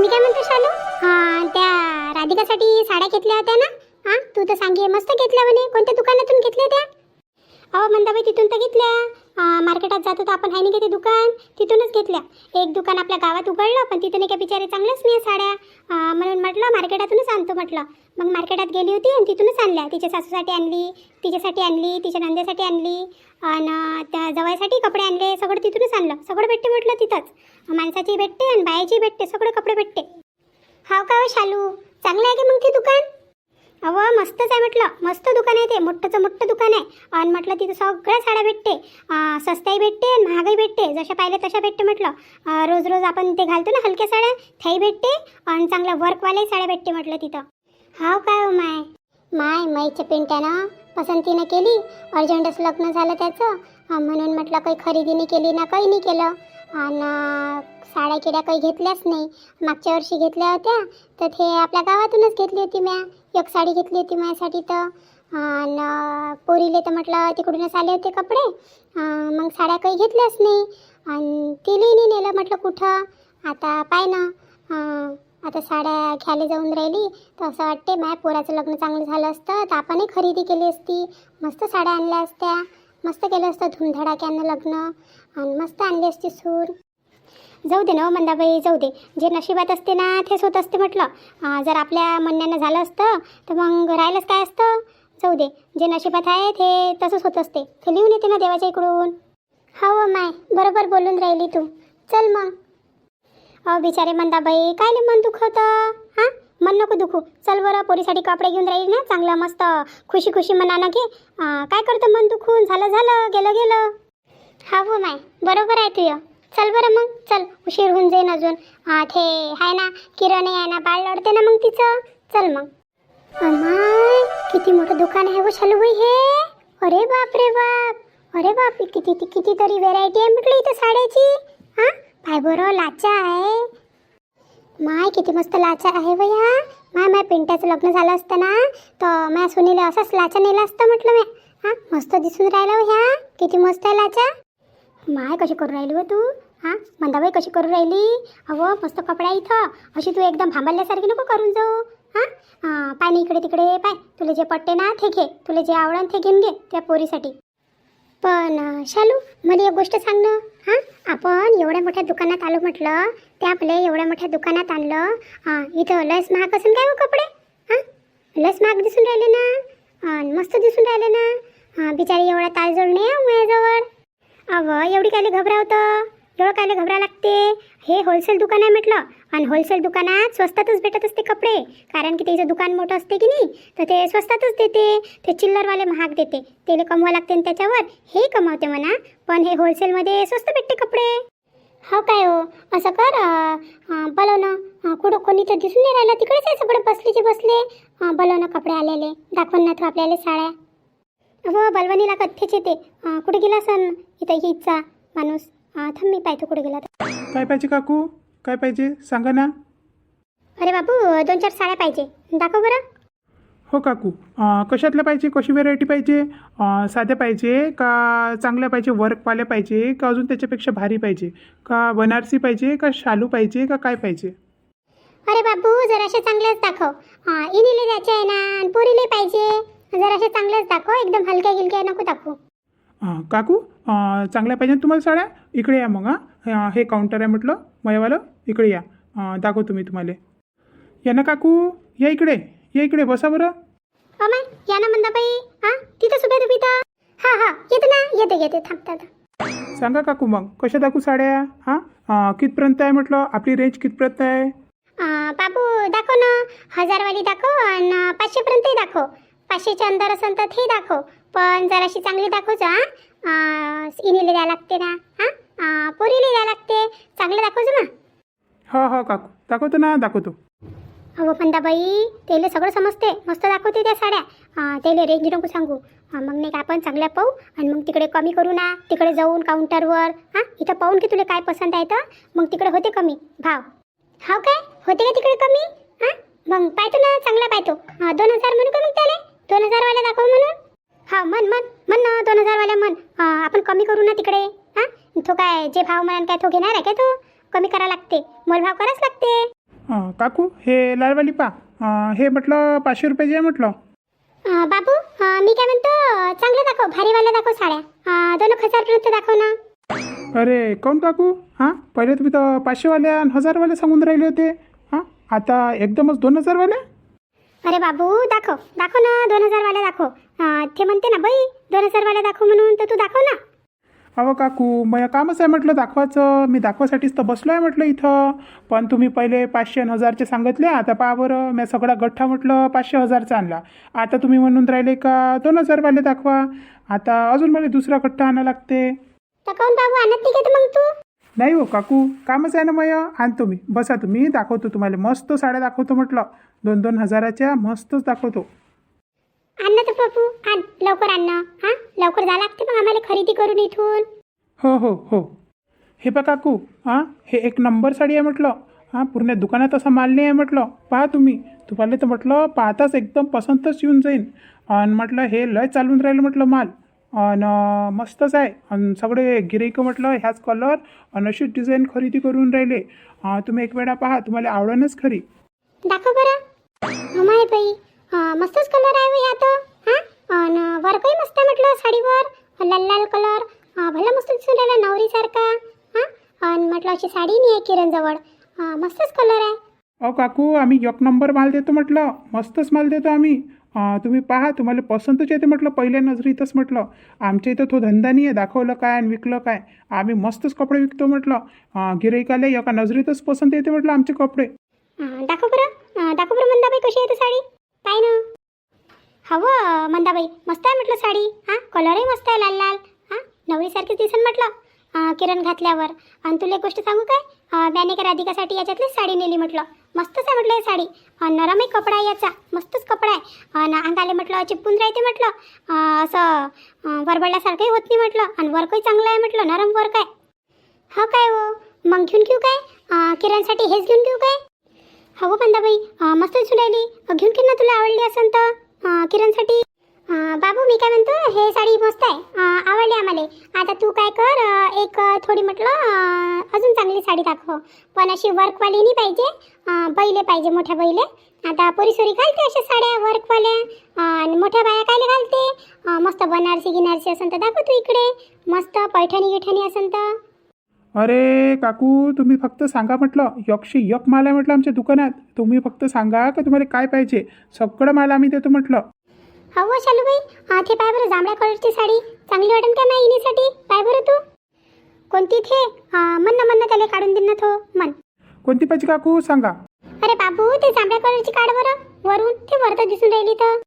मी काय म्हणतो शालू? हां त्या राधिकासाठी साड्या घेतल्या होत्या ना? हां तू तर सांगे मस्त घेतल्या म्हणे. कोणत्या दुकानातून घेतल्या त्या? अहो मंदाबाई तिथून तर घेतल्या. मार्केटात जातो तर आपण आहे नाही ते दुकान तिथूनच घेतल्या. एक दुकान आपल्या गावात उघडलं पण तिथून एका बिचारे चांगल्याच नाही साड्या. म्हणून म्हटलं मार्केटातूनच आणतो म्हटलं. मग मार्केटात गेली होती आणि तिथूनच आणल्या. तिच्या सासूसाठी आणली तिच्यासाठी आणली तिच्या नंदेसाठी आणली आणि त्या जवळसाठी कपडे आणले सगळं तिथूनच आणलं. सगळं भेटते म्हटलं तिथंच. माणसाची भेटते आणि बायाची भेटते सगळं कपडे भेटते. हाव का हो शालू? चांगलं आहे का मग ते दुकान? अव मस्तच आहे म्हटलं. मस्त दुकान आहे ते. मोठंचं मोठं दुकान आहे. आणि म्हटलं तिथं सगळ्या साड्या भेटते. अं, भेटते आणि महागही भेटते. जशा पाहिले तशा भेटते म्हटलं. रोज रोज आपण ते घालतो ना हलक्या साड्या त्याही भेटते आणि चांगल्या वर्कवाल्याही साड्या भेटते म्हटलं तिथं. हाव काय हो माय? माय माईच्या पिंट्यानं पसंतीनं केली. अर्जंटच लग्न झालं त्याचं. म्हणून म्हटलं काही खरेदी नाही केली ना काही नाही केलं. आणि साड्या किड्या काही घेतल्याच नाही. मागच्या वर्षी घेतल्या होत्या तर ते आपल्या गावातूनच घेतली होती म्या. एक साडी घेतली होती माझ्यासाठी तर. आणि पोरीले तर म्हटलं तिकडूनच आले होते कपडे. मग साड्या काही घेतल्याच नाही. आणि तिलाही नेलं म्हटलं कुठं? आता पाय ना. आता साड्या घ्यायला जाऊन राहिली. तर असं वाटते माझ्या पोराचं लग्न चांगलं झालं असतं तर आपणही खरेदी केली असती. मस्त साड्या आणल्या असत्या. मस्त केलं असतं धुमधडाक्यानं लग्न आणि मस्त आणली असती सूर जाऊ दे ना हो मंदाबाई जाऊ दे. जे नशिबात असते ना तेच होत असते म्हटलं. जर आपल्या म्हणण्यानं झालं असतं तर मग राहिलंच काय असतं? जाऊ दे. जे नशिबात आहे ते तसंच होत असते. ते लिहून येते ना देवाच्या इकडून. हो, हो माय. बरोबर बोलून राहिली तू. चल मग. अहो बिचारे मंदाबाई काय मन दुखवतं? हां? मन नको दुखू. चल बरं पोरीसाठी कपडे घेऊन राहील ना चांगलं मस्त. खुशी खुशी मनानं घे. काय करतो मन दुखून? झालं झालं गेलं गेलं. हा हो माय बरोबर आहे तुझं. चल बरं मग चल. उशीर होऊन जाईन अजून. हा ते आहे ना किरण आहे ना बाळ लढते ना मग तिचं. चल मग. अमाय किती मोठं दुकान आहे व शालूबाई हे. अरे बाप रे बाप. अरे बाप किती ती- कितीतरी व्हेरायटी आहे म्हटलं इथं साड्याची. हा काय बरं लाचा आहे. माय किती मस्त लाचा आहे वया माय माय पिंट्याचं लग्न झालं असतं ना तर माझ्या सुनीला असाच लाचा नेला असतं म्हटलं मी. हा मस्त दिसून राहिला वया किती मस्त आहे लाचा. माय कशी करू राहिली व तू? हा मंदाबाई कशी करू राहिली? अहो मस्त कपडा इथं. अशी तू एकदम भांबरल्यासारखी नको करून जाऊ. हा पाणी पाय ना इकडे तिकडे पाय. तुला जे पट्टे ना ते घे. तुला जे आवडन ते घेऊन घे त्या पोरीसाठी. पण शालू मला एक गोष्ट सांग ना. हां आपण एवढ्या मोठ्या दुकानात आलो म्हटलं ते आपले एवढ्या मोठ्या दुकानात आणलं हां इथं लस महाग असून काय हो कपडे? हां? लस महाग दिसून राहिले ना? आणि मस्त दिसून राहिले ना? हां बिचारी एवढा तालजोड नाही माझ्याजवळ. अव एवढी कायले घबरावतं? एवढं कायले घबरा लागते? हे होलसेल दुकान आहे म्हटलं. आणि होलसेल दुकानात स्वस्तातच भेटत असते कपडे. कारण की त्याचं दुकान मोठं असते की नाही तर ते स्वस्तातच देते. ते चिल्लरवाले महाग देते. त्याला कमवा लागते आणि त्याच्यावर हे कमावते म्हणा. पण हे होलसेलमध्ये स्वस्त भेटते कपडे. हो काय हो? असं कर अं, बोलव ना कुठं कोणी तर दिसून नाही राहिलं. तिकडेच आहे सगळे बसलेचे बसले. अं, बोलव ना कपडे आलेले. दाखवून ना तू आपल्याला साड्या. हो बलवणीला कथ्थेच येते. कुठे गेला सण इथं हीचा माणूस. थांब मी पाहतो कुठे गेला तर. काय पाहिजे काकू? काय पाहिजे? सांगा ना. अरे बाबू दोन चार साड्या पाहिजे. दाखव बरं. हो काकू. अं, कशातल्या पाहिजे? कशी व्हेरायटी पाहिजे? अं, साध्या पाहिजे का चांगल्या पाहिजे? वर्कवाल्या पाहिजे का अजून त्याच्यापेक्षा भारी पाहिजे? का बनारसी पाहिजे? का शालू पाहिजे? का काय पाहिजे? अरे बाबू जर असे चांगल्याच दाखव. अं, इनीले द्यायचे आहे ना आणि पोरीले पाहिजे. जर असे चांगल्याच दाखव. एकदम हलक्या गिलक्या नको दाखवू. अं, काकू अं, चांगल्या पाहिजे ना तुम्हाला साड्या? इकडे या मग हां. हे काउंटर आहे म्हटलं. मयवालं इकडे या. दाखवतो मी तुम्हाला. या ना काकू या इकडे या इकडे बसा बरं. अमाय या ना मंदाबाई. हा तिथं उभ्या तुम्ही हा हा येते ना येते येते थांबतात सांगा काकू मग कशा दाखवू साड्या? हां? कितपर्यंत आहे म्हटलं? आपली रेंज कितपर्यंत आहे? बाबू दाखव ना. हजारवाली दाखव आणि पाचशेपर्यंतही दाखव. पाचशेच्या अंदर असेल तर ते दाखव. पण जर अशी चांगली दाखवच हा. इनीले द्यायला लागते ना हा. पोरीले द्यायला लागते. चांगलं दाखवचं ना. हो हो काकू. दाखवतो ना दाखवतो. अहो पंदाबाई तेले सगळं समजते. मस्त दाखवते त्या साड्या. तेले रेंज नको सांगू. मग नाही का आपण चांगल्या पाहू आणि मग तिकडे कमी करू ना. तिकडे जाऊन काउंटरवर. हां इथं पाहून की तुला काय पसंत आहे तर. मग तिकडे होते कमी. भाव. हाव काय? होते का तिकडे कमी? हां मग पाहतो ना चांगला पाहतो. दोन हजार म्हणू का मग त्याला? दोन हजारवाल्या दाखव म्हणून. हा मन मन मन ना दोन हजारवाल्या मन आपण कमी करू ना तिकडे. तो काय जे भाव म्हणाल काय तो घेणार आहे काय तो? कमी करा लागते. मोल भाव कराच लागते. अं, काकू हे लालवाली पा. अं, हे म्हटलं पाचशे रुपयाची आहे म्हटलं. अं, बाबू अं, मी काय म्हणतो चांगलं दाखव भारीवाल्या दाखव साड्या. अं, दोन एक हजारपर्यंत दाखव ना. अरे काऊन काकू? हां? पहिले तुम्ही तर पाचशेवाल्या आणि हजारवाल्या सांगून राहिले होते. हां? आता एकदमच दोन हजारवाल्या? अरे बाबू दाखव. दाखव ना दोन हजारवाल्या दाखव. अं, ते म्हणते ना बाई दोन हजारवाल्या दाखव म्हणून तर तू दाखव ना. अहो काकू मग कामच आहे म्हटलं दाखवायचं. मी दाखवासाठीच तर बसलो आहे म्हटलं इथं. पण तुम्ही पहिले पाचशे आणि हजारचे सांगितले. आता पहा बरं मी सगळा गठ्ठा म्हटलं पाचशे हजारचा आणला. आता तुम्ही म्हणून राहिले का दोन हजारवाले दाखवा. आता अजून मला दुसरा गठ्ठा आणा लागते. नाही का तू मग तू? नाही हो काकू. कामच आहे ना मय? आणतो मी बसा तुम्ही. दाखवतो तुम्हाला. मस्त साड्या दाखवतो म्हटलं. दोन दोन हजाराच्या मस्तच दाखवतो. आण ना तर आण. लवकर आण ना. लवकर जा लागते मग आम्हाला खरेदी करून इथून. हो हो हो. हे पहा काकू हां हे एक नंबर साडी आहे म्हटलं. हां पूर्ण दुकानात असा माल नाही आहे म्हटलं. पहा तुम्ही. तुम्हाला तर म्हटलं पाहताच एकदम पसंतच येऊन जाईन. आणि म्हटलं हे लय चालून राहिलं म्हटलं माल. आणि मस्तच आहे. आणि सगळे गिराईक म्हटलं ह्याच कलर आणि अशीच डिझाईन खरेदी करून राहिले. तुम्ही एक वेळा पहा तुम्हाला आवडणच खरी. दाखव बरं. बाई. मस्तच कलर आहे बाई आता अन वर्कही मस्त म्हटलं साडीवर लाल लाल कलर भला मस्त दिसून राहिला नवरीसारखा. हा? आणि म्हटलं अशी साडी नाही आहे किरणजवळ. मस्तच कलर आहे. अहो काकू आम्ही एक नंबर माल देतो म्हटलं. मस्तच माल देतो आम्ही. अं, तुम्ही पहा तुम्हाला पसंतच येते म्हटलं पहिल्या नजरेतच म्हटलं. आमच्या इथं तो धंदा नाही आहे दाखवलं काय आणि विकलं काय. आम्ही मस्तच कपडे विकतो म्हटलं. अं, गिऱ्हाईकाला एका नजरेतच पसंत येते म्हटलं आमचे कपडे. अं, दाखव बरं. अं, दाखव बरं मंदाबाई कशी आहे ती साडी. पाय ना. हवं मंदाबाई. मस्त आहे म्हटलं साडी. हां कलरही मस्त आहे लाल लाल. हां नवरीसारखी दिसन म्हटलं. किरण घातल्यावर. आणि तुला एक गोष्ट सांगू काय? अं, का राधिकासाठी याच्यातलीच साडी नेली म्हटलं. मस्तच आहे म्हटलं ही साडी. नरमही कपडा आहे याचा. मस्तच कपडा आहे. आणि अंगाले म्हटलं चिपकून राहते म्हटलं. असं अं, वरबडल्यासारखंही होत नाही म्हटलं. आणि वर्कही चांगलं आहे म्हटलं. नरम वर्क आहे. हो काय हो? मग घेऊन घेऊ काय? किरणसाठी हेच घेऊन घेऊ काय? हो मंदाबाई. मस्त दिसून राहिली घेऊन घे ना तुला आवडली असेल तर. किरणसाठी? बाबू मी काय म्हणतो हे साडी मस्त आहे. आवडली आम्हाला. आता तू काय कर एक थोडी म्हटलं अजून चांगली साडी दाखव. पण अशी वर्कवाली नाही पाहिजे बैले पाहिजे मोठ्या बैले. आता पोरीसोरी घालते अशा साड्या वर्कवाल्या. आणि मोठ्या बाया कायले घालते? मस्त बनारसी गिनारसी असेल तर दाखव तू इकडे. मस्त पैठणी गिठणी असेल तर. अरे काकू तुम्ही फक्त सांगा म्हटलं. यकशे यक माल आहे म्हटलं आमच्या दुकानात. तुम्ही फक्त सांगा का तुम्हाला काय पाहिजे? सगळं माल आम्ही देतो म्हटलं. हो शालूबाई हा ते पाय बरं जांभळ्या कलरची साडी. चांगली वाटेल का नाही इनीसाठी पाय बरं तू. कोणती थे हा, म्हण ना म्हण ना त्याला काढून देईन ना तो. म्हण. कोणती पाहिजे काकू? सांगा. अरे बाबू ते जांभळ्या कलरची काढ बरं. वरून ते वरत दिसून राहिली तर.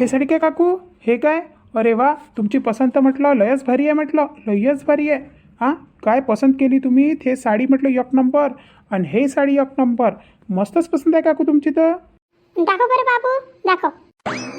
हे साडी काय काकू? हे काय? अरे वा तुमची पसंत म्हटलं लयच भारी आहे म्हटलं. लयच भारी आहे. हां काय पसंत केली तुम्ही? ते साडी म्हटलं एक नंबर आणि हे साडी एक नंबर मस्तच पसंत आहे काकू तुमची तर. दाखव बरं बाबू दाखव.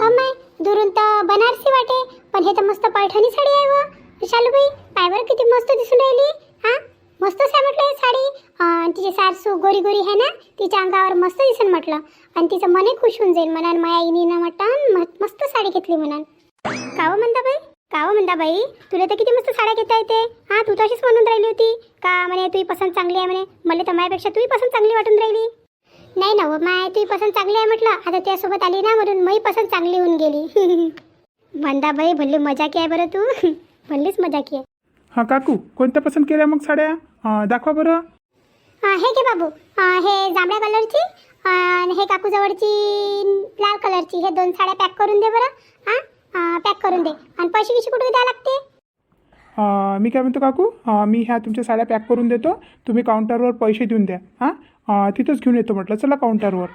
अम्माय दुरून तर बनारसी वाटे पण हे तर मस्त पैठणी साडी आहे व. शालूबाई पाय बरं किती मस्त दिसून राहिली. हा मस्तच आहे म्हटलं ही साडी. तिचे तिची सारसू गोरी गोरी आहे ना तिच्या अंगावर मस्त दिसेल म्हटलं. आणि तिचं मनही खुश होऊन जाईल म्हणान माया इनीनं म्हटलं म- मस्त साडी घेतली म्हणान काव म्हणता बाई काव म्हणता बाई? तुला तर किती मस्त साड्या घेता येते. हा तू तशीच म्हणून राहिली होती. का म्हणे तुझी पसंत चांगली आहे म्हणे? मला तर माझ्यापेक्षा तुझी पसंत चांगली वाटून राहिली. नाही ना हो, माय तुझी पसंत चांगली आहे म्हटलं. आता त्यासोबत आली ना म्हणून मी पसंत चांगली होऊन गेली. म्हणता बाई भल्ली मजा की आहे बरं तू? भल्लीच मजा की आहे. हां काकू कोणत्या पसंत केल्या मग साड्या? अं, दाखवा बरं. अं, हे घे बाबू. अं, हे जांभळ्या कलरची आणि हे काकू जवळची लाल कलरची. हे दोन साड्या पॅक करून दे बरं. हां? पॅक करून दे. आणि पैसे किशी कुठे द्यावं लागते? अं, मी काय म्हणतो काकू? अं, मी ह्या तुमच्या साड्या पॅक करून देतो. तुम्ही काउंटरवर पैसे देऊन द्या. हां? अं, तिथंच घेऊन येतो म्हटलं. चला काउंटरवर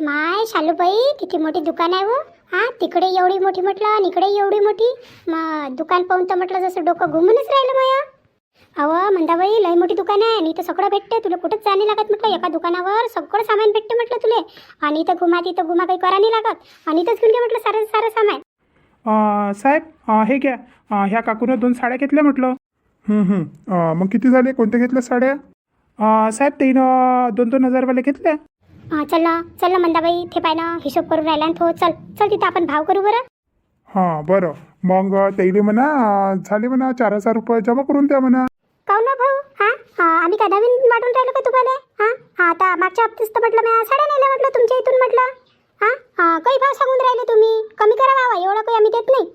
माय शालूबाई किती मोठी दुकान आहे व हा तिकडे एवढी मोठी म्हटलं आणि इकडे एवढी मोठी. मग दुकान पाहून तर म्हटलं जसं डोकं घुमूनच राहिलं माया. अहो मंदाबाई लय मोठी दुकान आहे आणि इथं सगळं भेटते. तुला कुठंच जाणे लागत म्हटलं? एका दुकानावर सगळं सामान भेटते म्हटलं तुले. आणि इथं घुमा तिथं घुमा काही करा नाही लागत. आणि इथंच घेऊन घे म्हटलं सारं सारं सामान. साहेब हे घ्या. ह्या काकूनं दोन साड्या घेतल्या म्हटलं. हं, हं. मग किती झाले? कोणत्या घेतल्या साड्या? साहेब त्यानं दोन दोन हजारवाल्या घेतल्या हा चल ना चल ना मंदाबाई ते पाय ना हिशोब करून राहिला आणि तो चल. चल तिथं आपण भाव करू बरं. हां बरं. मग त्याईले म्हणा झाले म्हणा चार हजार रुपये जमा करून द्या म्हणा. काऊ ना भाऊ? हा? हां आम्ही काय नवीन वाटून राहिलो का तुम्हाला? हां? हां आता मागच्या हप्त्यात तर म्हटलं मी साड्या नेल्या म्हटलं तुमच्या इथून म्हटलं. हां? हां काही भाव सांगून राहिले तुम्ही? कमी करा भावा एवढं काही आम्ही देत नाही.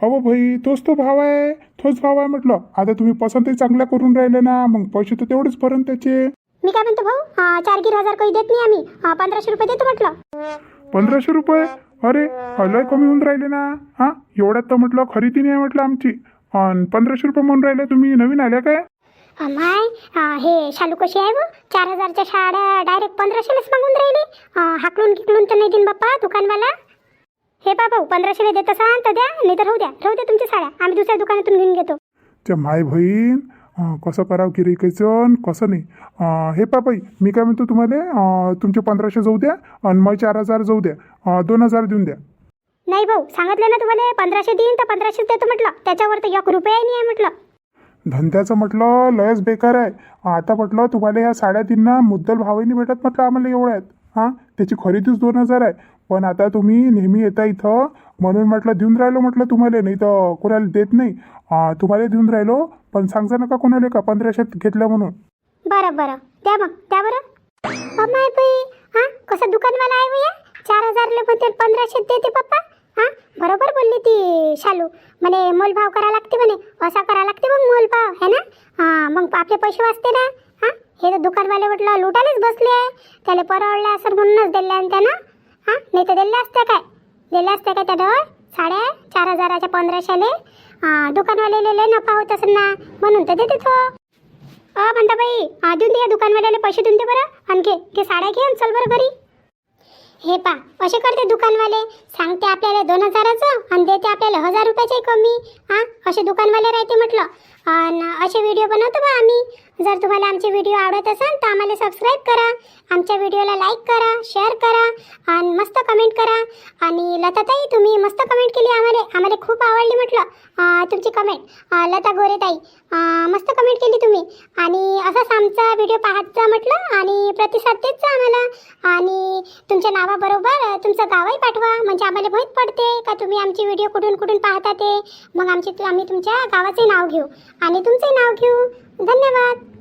अहो भाई तोच तो भाव आहे. तोच भाव आहे म्हटलं. आता तुम्ही पसंतही चांगल्या करून राहिले ना मग पैसे तर तेवढेच भरण त्याचे. मी काय म्हणतो भाऊ? हां चार गिर हजार काही देत नाही आम्ही. हां पंधराशे रुपये देतो म्हटलं. पंधराशे रुपये? अरे लय कमी होऊन राहिले ना. हां एवढ्यात तर म्हटलं खरेदी नाही म्हटलं आमची. आणि पंधराशे रुपये म्हणून राहिले तुम्ही नवीन आल्या काय? अमाय अं, हे शालू कशी आहे व? चार हजारच्या शाळा डायरेक्ट पंधराशेलाच मागून राहिले. हाकलून किकलून तर नाही देईन बाप्पा दुकानवाला. हे भाऊ पंधराशेला देत असाल तर द्या नाही तर राहू द्या राहू द्या तुमच्या साड्या आम्ही दुसऱ्या दुकानातून घेऊन घेतो. त्या माय बहीण अं, कसं करावं गिरायकाचं आणि कसं नाही? अं, हे पापाई मी काय म्हणतो तुम्हाला अं, तुमचे पंधराशे जाऊ द्या आणि मग चार हजार जाऊ द्या. अं, दोन हजार देऊन द्या. नाही भाऊ सांगितलं ना तुम्हाला पंधराशे देईन तर पंधराशेच देतो म्हटलं. त्याच्यावर तर एक रुपयाही नाही आहे म्हटलं. धंद्याचं म्हटलं लयच बेकार आहे. आता म्हटलं तुम्हाला ह्या साड्यातीनना मुद्दल भावही भेटत म्हटलं आम्हाला एवढं आहेत. हां? त्याची खरेदीच दोन हजार आहे. पण आता तुम्ही नेहमी येता इथं म्हणून म्हटलं देऊन राहिलो म्हटलं तुम्हाला नाही तर कोणाला देत नाही. तुम्हाला देऊन राहिलो पण सांगता नका कोणाला का पंधराशेत घेतलं म्हणून. बरं बरं. द्या मग द्या बरं. अमाय बाई. हां? कसं दुकानवाला आहे भैया चार हजारला म्हणते पंधराशे देते पप्पा. हां? बरोबर बोलली ती शालू. म्हणे मोलभाव करा लागते म्हणे असा करा लागते मग मोलभाव है ना? हां मग आपले पैसे वाचते ना? हां? हे तर दुकानवाले म्हटलं लुटायलाच बसले आहे. त्याला परवडलं असं म्हणूनच दिले आणि त्यानं. हां? नाही तर दिले असते काय? दिले असते काय त्यानं? साड्या चार हजाराच्या पंधराशेले? हां दुकानवाले नफा होत असेल ना? म्हणून तर देते तो. अ म्हणता बाई देऊन दे या दुकानवाल्याला पैसे देऊन दे बरं. आणखी घे साड्या घे चल बरं घरी. हे पा असे करते दुकानवाले. सांगते आपल्याला दोन हजाराचं आणि देते आपल्याला हजार रुपयाचे कमी. हां असे दुकानवाले राहते म्हटलं. आणि असे व्हिडिओ बनवतो बा आम्ही. जर तुम्हाला आमचे व्हिडिओ आवडत असेल तर आम्हाला सबस्क्राईब करा. आमच्या व्हिडिओला लाईक करा शेअर करा आणि मस्त कमेंट करा. आणि लताताई तुम्ही मस्त कमेंट केली आम्हाला. आम्हाला खूप आवडली म्हटलं. तुमची कमेंट लता गोरेताई मस्त कमेंट केली तुम्ही. आणि असाच आमचा व्हिडिओ पाहत जा म्हटलं आणि प्रतिसाद देत जा आम्हाला. आणि तुमच्या नावाबरोबर तुमचं गावही पाठवा. म्हणजे आम्हाला माहीत पडते का तुम्ही आमची व्हिडिओ कुठून कुठून पाहता ते. मग आमचे आम्ही तुमच्या गावाचे नाव घेऊ. आणि तुमचे नाव घेऊ. धन्यवाद.